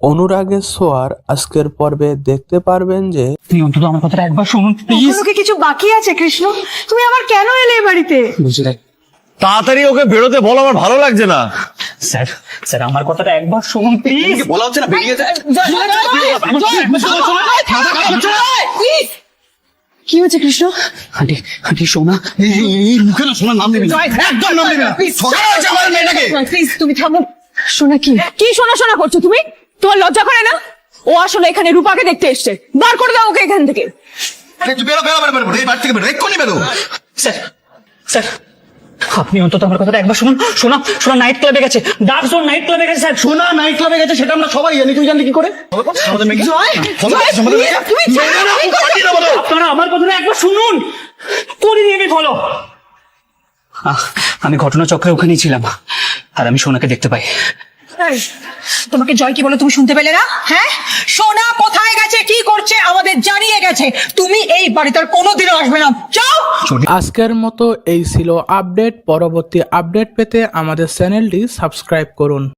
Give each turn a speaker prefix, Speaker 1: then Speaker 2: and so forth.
Speaker 1: অনুরাগের সোয়ার আজকের পর্বে দেখতে পারবেন যে
Speaker 2: আপনি অন্তত আমার কথাটা একবার শুনুন প্লিজ
Speaker 3: এখনও কি কিছু বাকি আছে কৃষ্ণ তুমি আবার কেন এলে বাড়িতে
Speaker 2: বুঝলে
Speaker 4: তাড়াতাড়ি ওকে বেরোতে বলো আমার ভালো লাগছে না
Speaker 2: স্যার স্যার আমার কথাটা একবার শুনুন প্লিজ
Speaker 4: বলা হচ্ছে না বেরিয়ে যায়
Speaker 3: কি হয়েছে কৃষ্ণ
Speaker 2: আন্টি আন্টি শোনা
Speaker 4: এই মুখে না শোনার নাম নেবে একদম নাম নেবে না
Speaker 3: প্লিজ তুমি থামো শোনা কি কি শোনা শোনা করছ তুমি তোমার লজ্জা করে না? ও আসলে এখানে রূপাকে দেখতে এসছে। বার করে দাও ওকে এখান থেকে।
Speaker 4: আরে বেরো বেরো বেরো বেরো এই বাড়ি থেকে বেরো এক্ষুনি বেরো।
Speaker 2: স্যার স্যার আপনি অন্তত আমার কথাটা একবার শুনুন। শোনা শোনা নাইট ক্লাবে গেছে। ডার্ক জোন নাইট ক্লাবে গেছে স্যার।
Speaker 4: সোনা নাইট ক্লাবে গেছে সেটা আমরা সবাই জানি তুই জানলি কি করে।
Speaker 2: আপনারা আমার কথাটা একবার শুনুন। করে দিয়ে আমি ফলো আমি ঘটনাচক্রে ওখানেই ছিলাম। আর আমি সোনাকে দেখতে পাই।
Speaker 3: এই, তোমাকে জয় কি বলে তুমি শুনতে পেলে না? হ্যাঁ? সোনা কোথায় গেছে? কি করছে? আমাদের জানিয়ে গেছে। তুমি এই বাড়িতে আর কোনোদিনও আসবে না। যাও!
Speaker 1: আজকের মতো এই ছিল আপডেট। পরবর্তী আপডেট পেতে আমাদের চ্যানেলটি সাবস্ক্রাইব করুন।